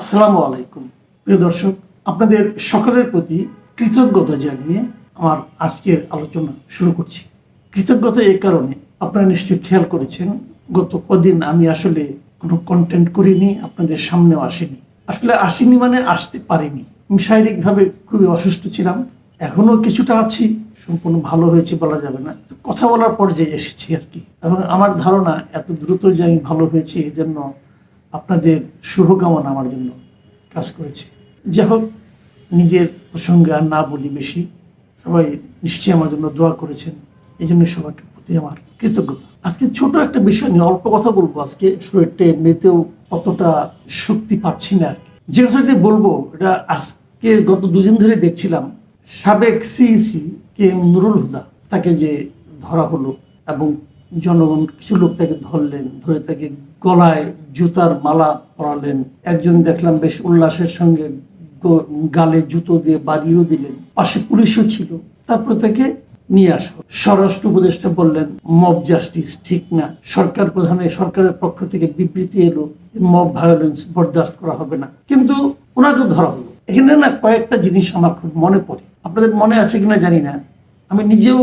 আসসালামু আলাইকুম। প্রিয় দর্শক, আপনাদের সকলের প্রতি কৃতজ্ঞতা জানিয়ে আমার আজকের আলোচনা শুরু করছি। কৃতজ্ঞতা এই কারণে আপনারা নিশ্চয়ই খেয়াল করেছেন, গত কদিন আমি আসলে কোনো কন্টেন্ট করিনি, আপনাদের সামনেও আসিনি। আসলে আসিনি মানে আসতে পারিনি। আমি শারীরিকভাবে খুবই অসুস্থ ছিলাম এখনও কিছুটা আছি, সম্পূর্ণ ভালো হয়েছে বলা যাবে না। কথা বলার পর্যায়ে এসেছি আর কি। এবং আমার ধারণা, এত দ্রুত যে আমি ভালো হয়েছি এই জন্য আপনাদের শুভকামনা আমার জন্য কাজ করেছে। যাই হোক, নিজের প্রসঙ্গে আর না বলি বেশি। সবাই নিশ্চয়ই আমার জন্য দোয়া করেছেন। এই জন্য সবাইকে প্রতি আমার কৃতজ্ঞতা। আজকে ছোট একটা বিষয় নিয়ে অল্প কথা বলব। আজকে শরীরটা এমনিতেও অতটা শক্তি পাচ্ছি না আর কি। যে কথাটি বলব, এটা আজকে গত দুদিন ধরে দেখছিলাম। সাবেক CEC K M Nurul Huda তাকে যে ধরা হলো এবং জনগণ, কিছু লোক তাকে ধরলেন, ধরে তাকে গলায় জুতার মালা পরালেন। একজন দেখলাম বেশ উল্লাসের সঙ্গে গালে জুতো দিয়ে বাড়িয়েও দিলেন। পাশে পুলিশও ছিল। তারপর তাকে নিয়ে আসা স্বরাষ্ট্র উপদেষ্টা বললেন, মব জাস্টিস ঠিক না। সরকার প্রধানের, সরকারের পক্ষ থেকে বিবৃতি এলো মব ভায়োলেন্স বরদাস্ত করা হবে না। কিন্তু ওনাকে ধরা হলো। এখানে না কয়েকটা জিনিস আমার খুব মনে পড়ে। আপনাদের মনে আছে কিনা জানি না। আমি নিজেও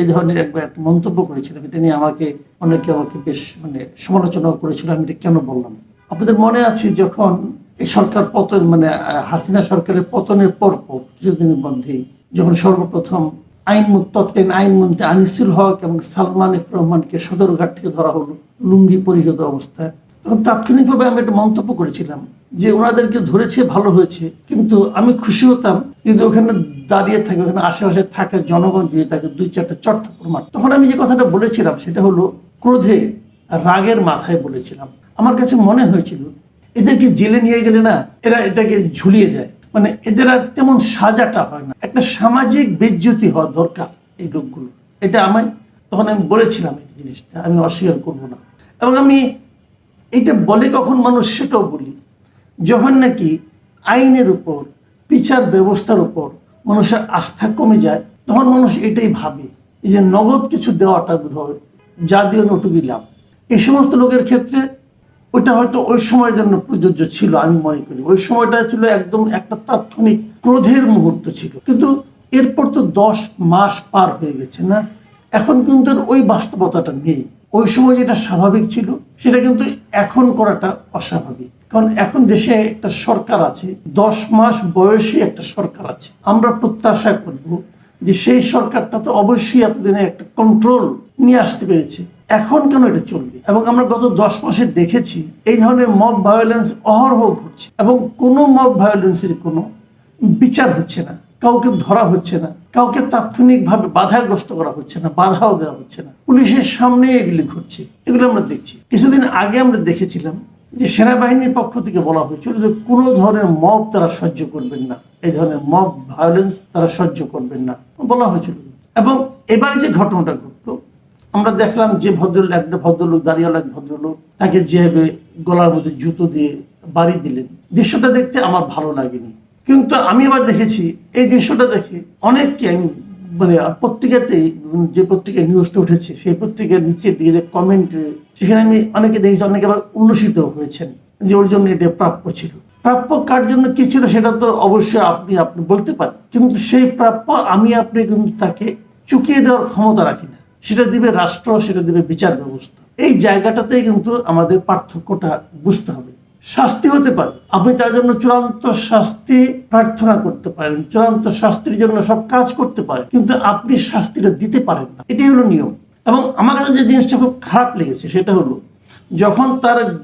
এই ধরনের একবার মন্তব্য করেছিলাম, এটা নিয়ে আমাকে অনেকে আমাকে বেশ মানে সমালোচনা করেছিল, আমি এটা কেন বললাম? আপনাদের মনে আছে যখন এই সরকার পতন মানে হাসিনা সরকারের পতনের পর পর কিছুদিনের মধ্যেই যখন সর্বপ্রথম আইন তৎকালীন আইনমন্ত্রী আনিসুল হক এবং সালমান এফ রহমানকে সদরঘাট থেকে ধরা হলো, লুঙ্গি পরিহিত অবস্থায় তখন তাৎক্ষণিকভাবে আমি একটা মন্তব্য করেছিলাম যে ওনাদেরকে ধরেছে, ভালো হয়েছে, কিন্তু আমি খুশি হতাম যদি ওখানে দাঁড়িয়ে থাকে, ওখানে আশেপাশে থাকা জনগণ যদি তাকে দুই চারটা চট্টপুর মার। তখন আমি যে কথাটা বলেছিলাম সেটা হলো, ক্রোধে রাগের মাথায় বলেছিলাম। আমার কাছে মনে হয়েছিল, এদেরকে জেলে নিয়ে গেলে না এরা এটাকে ঝুলিয়ে দেয়। মানে এদের আর তেমন সাজাটা হয় না। একটা সামাজিক বেজ্জতি হওয়া দরকার এই লোকগুলো এটা আমি, তখন আমি বলেছিলাম এই জিনিসটা, আমি অস্বীকার করব না। এবং আমি এটা বলে কখন মানুষ সেটাও বলি। যখন নাকি আইনের উপর, বিচার ব্যবস্থার উপর মানুষের আস্থা কমে যায়, তখন মানুষ এটাই ভাবে যে নগদ কিছু দেওয়াটা ধর যা দিবেন ওটুকুই লাভ। এই সমস্ত লোকের ক্ষেত্রে ওটা হয়তো ওই সময়ের জন্য প্রযোজ্য ছিল, আমি মনে করি। ওই সময়টা ছিল একদম একটা তাৎক্ষণিক ক্রোধের মুহূর্ত ছিল। কিন্তু এরপর তো দশ মাস পার হয়ে গেছে না? এখন কিন্তু ওই বাস্তবতাটা নেই। ওই সময় যেটা স্বাভাবিক ছিল, সেটা কিন্তু এখন করাটা অস্বাভাবিক। কারণ এখন দেশে একটা সরকার আছে, দশ মাস বয়সী একটা সরকার আছে। আমরা প্রত্যাশা করব যে সেই সরকারটা তো অবশ্যই এতদিনে একটা কন্ট্রোল নিয়ে আসতে পেরেছে। এখন কেন এটা চলবে? এবং আমরা গত দশ মাসে দেখেছি এই ধরনের মব ভায়োলেন্স অহরহ ঘটছে। এবং কোনো মব ভায়োলেন্সের কোনো বিচার হচ্ছে না। কাউকে ধরা হচ্ছে না। কাউকে তাৎক্ষণিকভাবে বাধাগ্রস্ত করা হচ্ছে না, বাধাও দেওয়া হচ্ছে না। পুলিশের সামনে এগুলি ঘটছে, এগুলো আমরা দেখছি। কিছুদিন আগে আমরা দেখেছিলাম যে সেনাবাহিনীর পক্ষ থেকে বলা হয়েছিল যে কোনো ধরনের মব তারা সহ্য করবেন না, এই ধরনের মব ভায়োলেন্স তারা সহ্য করবেন না, বলা হয়েছিল। এবং এবারে যে ঘটনাটা ঘটলো, আমরা দেখলাম যে ভদ্রলোক, একটা ভদ্রলোক দাঁড়িয়েওয়ালা এক ভদ্রলোক, তাকে যেভাবে গলার মধ্যে জুতো দিয়ে বাড়ি দিলেন, দৃশ্যটা দেখতে আমার ভালো লাগেনি। কিন্তু আমি আবার দেখেছি, এই দৃশ্যটা দেখে অনেককে আমি মানে পত্রিকাতে যে পত্রিকায় নিউজটা উঠেছে, সেই পত্রিকার নিচের দিকে যে কমেন্ট সেখানে আমি অনেকে দেখেছি, অনেকে আবার উল্লসিত হয়েছেন যে ওর জন্য এটা প্রাপ্য ছিল। প্রাপ্য কার জন্য কি ছিল সেটা তো অবশ্যই আপনি আপনি বলতে পারেন। কিন্তু সেই প্রাপ্য আমি, আপনি কিন্তু তাকে চুকিয়ে দেওয়ার ক্ষমতা রাখি না। সেটা দিবে রাষ্ট্র, সেটা দিবে বিচার ব্যবস্থা। এই জায়গাটাতেই কিন্তু আমাদের পার্থক্যটা বুঝতে হবে। শাস্তি হতে পারে। আপনি তার জন্য চূড়ান্ত শাস্তি প্রার্থনা করতে পারেন। চূড়ান্ত শাস্তির জন্য সব কাজ করতে পারেন। কিন্তু আপনি শাস্তিটা দিতে পারেন না। এটাই হলো নিয়ম। এবং আমার কাছে যে জিনিসটা খুব খারাপ লেগেছে, সেটা হলো যখন তার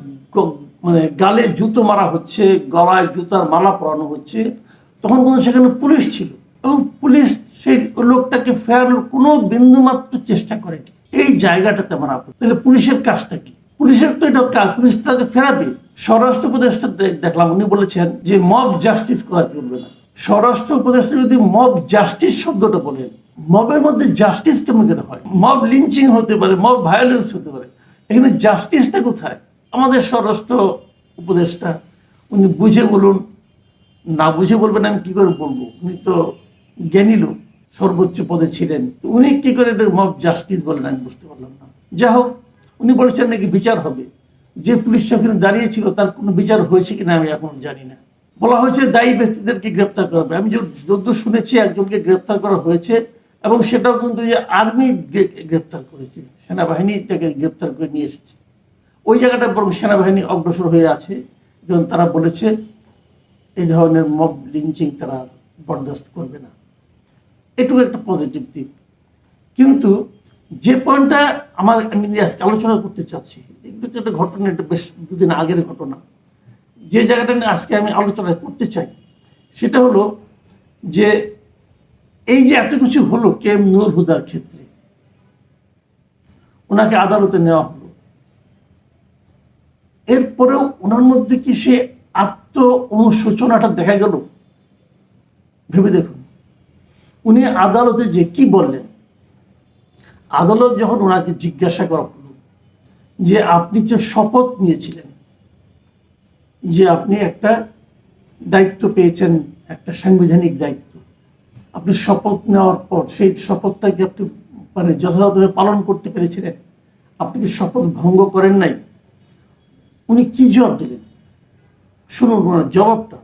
মানে গালে জুতো মারা হচ্ছে, গলায় জুতার মালা পরানো হচ্ছে, তখন কিন্তু সেখানে পুলিশ ছিল। এবং পুলিশ সেই লোকটাকে ফেরানোর কোনো বিন্দুমাত্র চেষ্টা করেনি। এই জায়গাটাতে আমার আপত্তি। তাহলে পুলিশের কাজটা কি? পুলিশের তো এটা কাজ পুলিশ ফেরাবে। স্বরাষ্ট্র উপদেষ্টা দেখলাম, উনি বলেছেন যে মব জাস্টিস করা চলবে না। স্বরাষ্ট্র উপদেষ্টা যদি মব জাস্টিস শব্দটা বলেন মবের মধ্যে জাস্টিস কেমন করে হয়? মব লিঞ্চিং হতে পারে মব ভায়োলেন্স হতে পারে। এখানে জাস্টিসটা কোথায়? আমাদের স্বরাষ্ট্র উপদেষ্টা, উনি বুঝে বলুন, না বুঝে বলবেন আমি কি করে বলব? উনি তো জ্ঞানী লোক, সর্বোচ্চ পদে ছিলেন। উনি কি করে এটা মব জাস্টিস বলেন আমি বুঝতে পারলাম না। যাই হোক উনি বলেছেন নাকি বিচার হবে? যে পুলিশটা ওখানে দাঁড়িয়েছিল, তার কোনো বিচার হয়েছে কিনা আমি এখন জানি না। বলা হয়েছে দায়ী ব্যক্তিদেরকে গ্রেপ্তার করা হবে। আমি যদ- শুনেছি, একজনকে গ্রেপ্তার করা হয়েছে এবং সেটাও কিন্তু যে আর্মি গ্রেপ্তার করেছে। সেনাবাহিনী তাকে গ্রেপ্তার করে নিয়ে এসেছে। ওই জায়গাটা বরং সেনাবাহিনী অগ্রসর হয়ে আছে, এবং তারা বলেছে এই ধরনের মব লিঞ্চিং তারা বরদাস্ত করবে না। এটুকু একটা পজিটিভ দিক। কিন্তু যে পয়েন্টটা আমার, আমি আজকে আলোচনা করতে চাচ্ছি, এগুলো তো একটা ঘটনা, এটা বেশ দুদিন আগের ঘটনা। যে জায়গাটা নিয়ে আজকে আমি আলোচনা করতে চাই, সেটা হলো যে এই যে এত কিছু হলো কে এম নুরুল হুদার ক্ষেত্রে, ওনাকে আদালতে নেওয়া হলো। এরপরেও ওনার মধ্যে কি সে আত্ম অনুশোচনাটা দেখা গেল? ভেবে দেখুন। উনি আদালতে যে কি বললেন আদালত যখন ওনাকে জিজ্ঞাসা করা হলো যে আপনি যে শপথ নিয়েছিলেন যে আপনি একটা দায়িত্ব পেয়েছেন, একটা সাংবিধানিক দায়িত্ব। আপনি শপথ নেওয়ার পর সেই শপথটাকে আপনি মানে যথাযথভাবে পালন করতে পেরেছিলেন? আপনি কি শপথ ভঙ্গ করেন নাই? উনি কি জবাব দিলেন? শুনুন ওনার জবাবটা।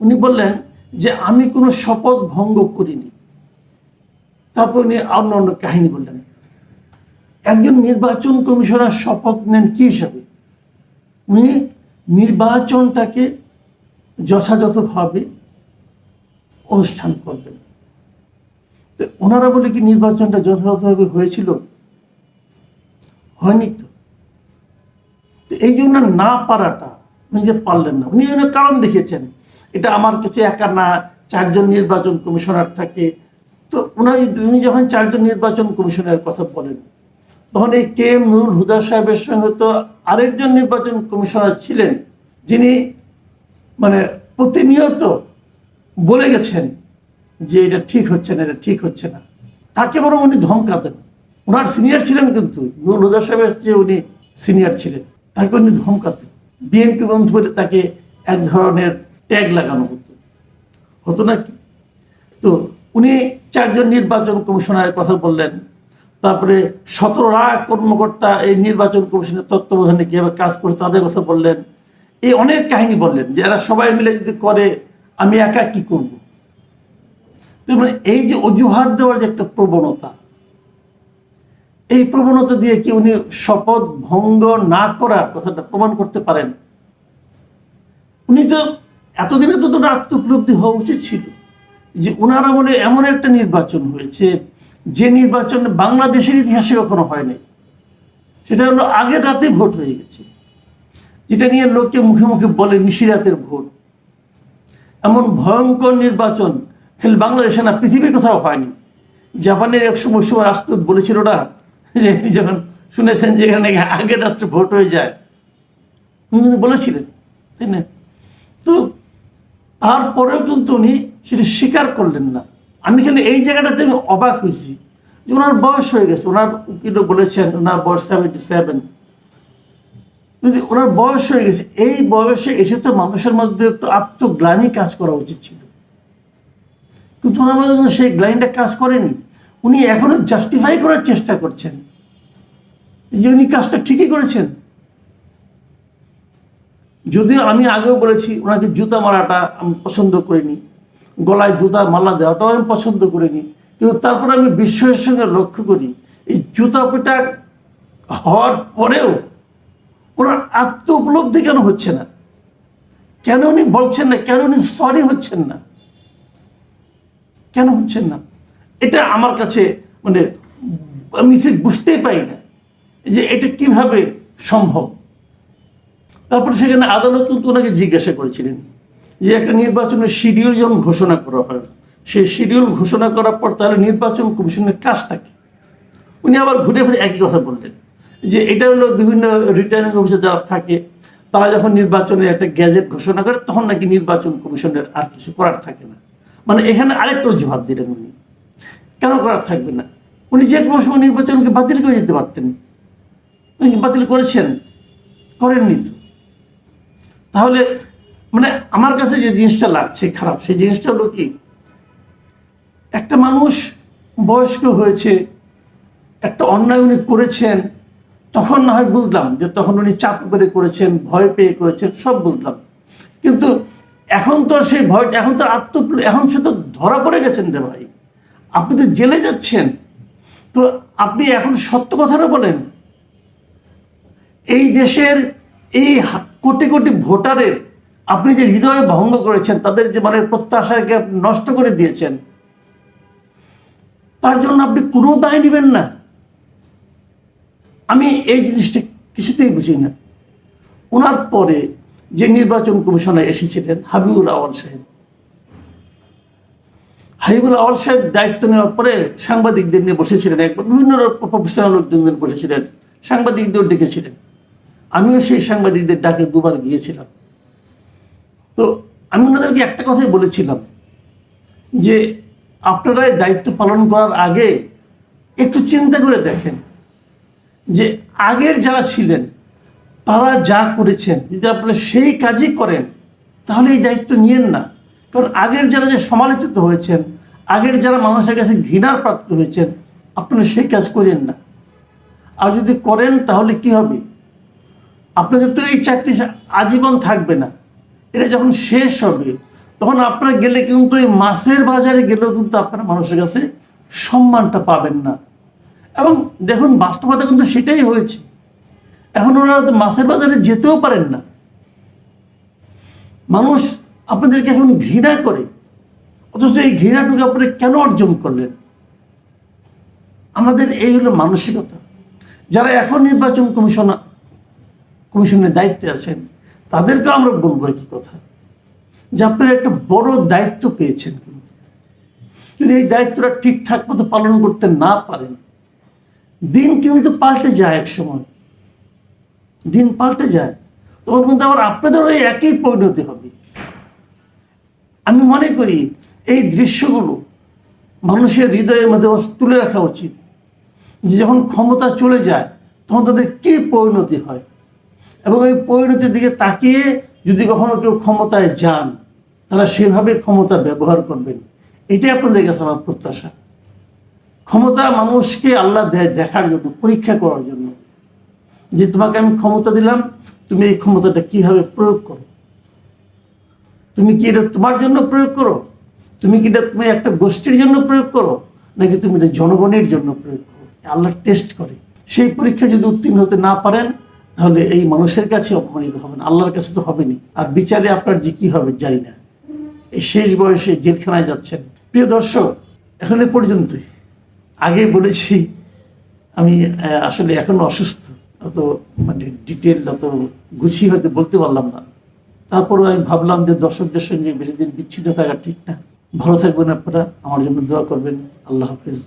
উনি বললেন যে আমি কোনো শপথ ভঙ্গ করিনি। তারপর উনি অন্য অন্য কাহিনী বললেন। একজন নির্বাচন কমিশনার শপথ নেন কি হিসাবে? উনি নির্বাচনটাকে যথাযথভাবে অনুষ্ঠান করবেন। ওনারা বলে কি নির্বাচনটা যথাযথভাবে হয়েছিল? হয়নি তো। এই যে ওনার না পারাটা উনি যে পারলেন না। উনি ওনার কারণ দেখিয়েছেন। এটা আমার কাছে একা না, চারজন নির্বাচন কমিশনার থাকে। তো উনি উনি যখন চারজন নির্বাচন কমিশনারের কথা বলেন তখন এই কে নুরুল হুদা সাহেবের সঙ্গে তো আরেকজন নির্বাচন কমিশনার ছিলেন, যিনি মানে প্রতিনিয়ত বলে গেছেন যে এটা ঠিক হচ্ছে না, এটা ঠিক হচ্ছে না। তাকে বরং উনি ধমকাতেন। ওনার সিনিয়র ছিলেন কিন্তু, নুরুল হুদা সাহেবের চেয়ে উনি সিনিয়র ছিলেন। তাকে উনি ধমকাতেন। বিএনপি বন্ধু বলে তাকে এক ধরনের ট্যাগ লাগানো হতো। হতো না কি? তো উনি চারজন নির্বাচন কমিশনারের কথা বললেন। তারপরে সতেরো লাখ কর্মকর্তা এই নির্বাচন কমিশনের তত্ত্বাবধানে কীভাবে কাজ করে তাদের কথা বললেন। এই অনেক কাহিনী বললেন যে এরা সবাই মিলে যদি করে, আমি একা কি করব? মানে এই যে অজুহাত দেওয়ার যে একটা প্রবণতা, এই প্রবণতা দিয়ে কি উনি শপথ ভঙ্গ না করার কথাটা প্রমাণ করতে পারেন? উনি তো এতদিনে তো তোর আত্মোপলব্ধি হওয়া উচিত ছিল যে ওনার আমলে এমন একটা নির্বাচন হয়েছে যে নির্বাচন বাংলাদেশের ইতিহাসে কখনো হয়নি, সেটা হলো আগের রাতে ভোট হয়ে গেছে। যেটা নিয়ে লোকে মুখে মুখে বলে নিশিরাতের ভোট। এমন ভয়ঙ্কর নির্বাচন খেল বাংলাদেশে না, পৃথিবীর কোথাও হয়নি। জাপানের এক সময় সময় রাষ্ট্রদূত বলেছিল না, যে যখন শুনেছেন যে এখানে আগের রাত্রে ভোট হয়ে যায়। উনি কিন্তু বলেছিলেন, তাই না? তো তারপরেও কিন্তু উনি সেটা স্বীকার করলেন না। আমি কিন্তু এই জায়গাটাতে আমি অবাক হয়েছি যে ওনার বয়স হয়ে গেছে, ওনার উকিলও বলেছেন ওনার বয়স সেভেন্টি সেভেন যদি ওনার বয়স হয়ে গেছে, এই বয়সে এসে তো মানুষের মধ্যে একটু আত্মগ্লানি কাজ করা উচিত ছিল। কিন্তু ওনার মধ্যে সেই গ্লানিটা কাজ করেনি। উনি এখনও জাস্টিফাই করার চেষ্টা করছেন। যে উনি কাজটা ঠিকই করেছেন। যদিও আমি আগেও বলেছি, ওনাকে জুতা মারাটা আমি পছন্দ করিনি। গলায় জুতা মালা দেওয়াটাও আমি পছন্দ করিনি। কিন্তু তারপরে আমি বিস্ময়ের সঙ্গে লক্ষ্য করি, এই জুতা পেটা হওয়ার পরেও ওনার আত্ম উপলব্ধি কেন হচ্ছে না? কেন উনি বলছেন না? কেন উনি সরি হচ্ছেন না? কেন হচ্ছেন না? এটা আমার কাছে মানে আমি ঠিক বুঝতেই পারি না যে এটা কীভাবে সম্ভব। তারপরে সেখানে আদালত কিন্তু ওনাকে জিজ্ঞাসা করেছিলেন যে একটা নির্বাচনের শিডিউল যখন ঘোষণা করা হয়, সেই শিডিউল ঘোষণা করার পর তাহলে নির্বাচন কমিশনের কাজটা কি? উনি আবার ঘুরে ফিরে একই কথা বললেন, যে এটা হলো বিভিন্ন রিটার্নিং অফিসে যারা থাকে, তারা যখন নির্বাচনের একটা গ্যাজেট ঘোষণা করে, তখন নাকি নির্বাচন কমিশনের আর কিছু করার থাকে না। মানে এখানে আরেকটা অজুহাত দিলেন উনি। কেন করার থাকবে না? উনি যে কোনো সময় নির্বাচনকে বাতিল করে যেতে পারতেন। উনি বাতিল করেছেন? করেননি তো। তাহলে মানে আমার কাছে যে জিনিসটা লাগছে, খারাপ, সেই জিনিসটা হলো কি? একটা মানুষ বয়স্ক হয়েছে, একটা অন্যায় উনি করেছেন, তখন না হয় বুঝলাম যে তখন উনি চাপ করে করেছেন, ভয় পেয়ে করেছেন, সব বুঝলাম। কিন্তু এখন তো সেই ভয় এখন তো আত্ম, এখন সে তো ধরা পড়ে গেছেন রে ভাই। আপনি তো জেলে যাচ্ছেন। তো আপনি এখন সত্য কথাটা বলেন। এই দেশের এই কোটি কোটি ভোটারের আপনি যে হৃদয় ভঙ্গ করেছেন, তাদের যে মানে প্রত্যাশাকে নষ্ট করে দিয়েছেন, তার জন্য আপনি কোনো দায় নেবেন না। আমি এই জিনিসটা কিছুতেই বুঝি না। ওনার পরে যে নির্বাচন কমিশনে এসেছিলেন, হাবিবুল আওয়াল সাহেব। হাবিবুল আওয়াল সাহেব দায়িত্ব নেওয়ার পরে সাংবাদিকদের নিয়ে বসেছিলেন, একবার বিভিন্ন প্রফেশনাল লোকজন বসেছিলেন সাংবাদিকদের ডেকেছিলেন। আমিও সেই সাংবাদিকদের ডাকে দুবার গিয়েছিলাম। তো আমি ওনাদেরকে একটা কথাই বলেছিলাম যে আপনারা দায়িত্ব পালন করার আগে একটু চিন্তা করে দেখেন যে আগের যারা ছিলেন, তারা যা করেছেন, যদি আপনারা সেই কাজই করেন, তাহলে এই দায়িত্ব নিয়েন না। কারণ আগের যারা যে সমালোচিত হয়েছেন, আগের যারা মানুষের কাছে ঘৃণার পাত্র হয়েছেন, আপনারা সেই কাজ করেন না। আর যদি করেন, তাহলে কি হবে? আপনাদের তো এই চাকরি আজীবন থাকবে না। এটা যখন শেষ হবে, তখন আপনারা গেলে কিন্তু এই মাছের বাজারে গেলেও কিন্তু আপনারা মানুষের কাছে সম্মানটা পাবেন না। এবং দেখুন, বাস্তবতা কিন্তু সেটাই হয়েছে। এখন ওনারা তো মাছের বাজারে যেতেও পারেন না। মানুষ আপনাদেরকে এখন ঘৃণা করে, অথচ এই ঘৃণাটুকু আপনারা কেন অর্জন করলেন? আমাদের এই হলো মানসিকতা। যারা এখন নির্বাচন কমিশন কমিশনের দায়িত্বে আছেন তাদেরকেও আমরা বলব একই কথা, যে আপনারা একটা বড় দায়িত্ব পেয়েছেন কিন্তু। যদি এই দায়িত্বটা ঠিকঠাক মতো পালন করতে না পারেন, দিন কিন্তু পাল্টে যায় এক সময়। দিন পাল্টে যায়। তখন কিন্তু আবার আপনাদের ওই একই পরিণতি হবে। আমি মনে করি এই দৃশ্যগুলো মানুষের হৃদয়ের মধ্যে তুলে রাখা উচিত। যে যখন ক্ষমতা চলে যায়, তখন তাদের কী পরিণতি হয়? এবং এই পরিণতির দিকে তাকিয়ে যদি কখনো কেউ ক্ষমতায় যান, তারা সেভাবে ক্ষমতা ব্যবহার করবেন। এটাই আপনাদের কাছে আমার প্রত্যাশা। ক্ষমতা মানুষকে আল্লাহ দেয় দেখার জন্য, পরীক্ষা করার জন্য। যে তোমাকে আমি ক্ষমতা দিলাম, তুমি এই ক্ষমতাটা কীভাবে প্রয়োগ করো? তুমি কি এটা তোমার জন্য প্রয়োগ করো? তুমি কি এটা তুমি একটা গোষ্ঠীর জন্য প্রয়োগ করো? নাকি তুমি এটা জনগণের জন্য প্রয়োগ করো? আল্লাহ টেস্ট করে। সেই পরীক্ষা যদি উত্তীর্ণ হতে না পারেন তাহলে এই মানুষের কাছে অপমানিত হবেন, আল্লাহর কাছে তো হবেনি আর বিচারে আপনার যে কি হবে জানি না। এই শেষ বয়সে জেলখানায় যাচ্ছেন। প্রিয় দর্শক, এখন এ পর্যন্তই। আগে বলেছি, আমি আসলে এখন অসুস্থ। অত মানে ডিটেল অত গুছিয়ে হয়তো বলতে পারলাম না। তারপরেও আমি ভাবলাম যে দর্শকদের সঙ্গে বেশি দিন বিচ্ছিন্ন থাকা ঠিক না। ভালো থাকবেন আপনারা। আমার জন্য দোয়া করবেন। আল্লাহ হাফিজ।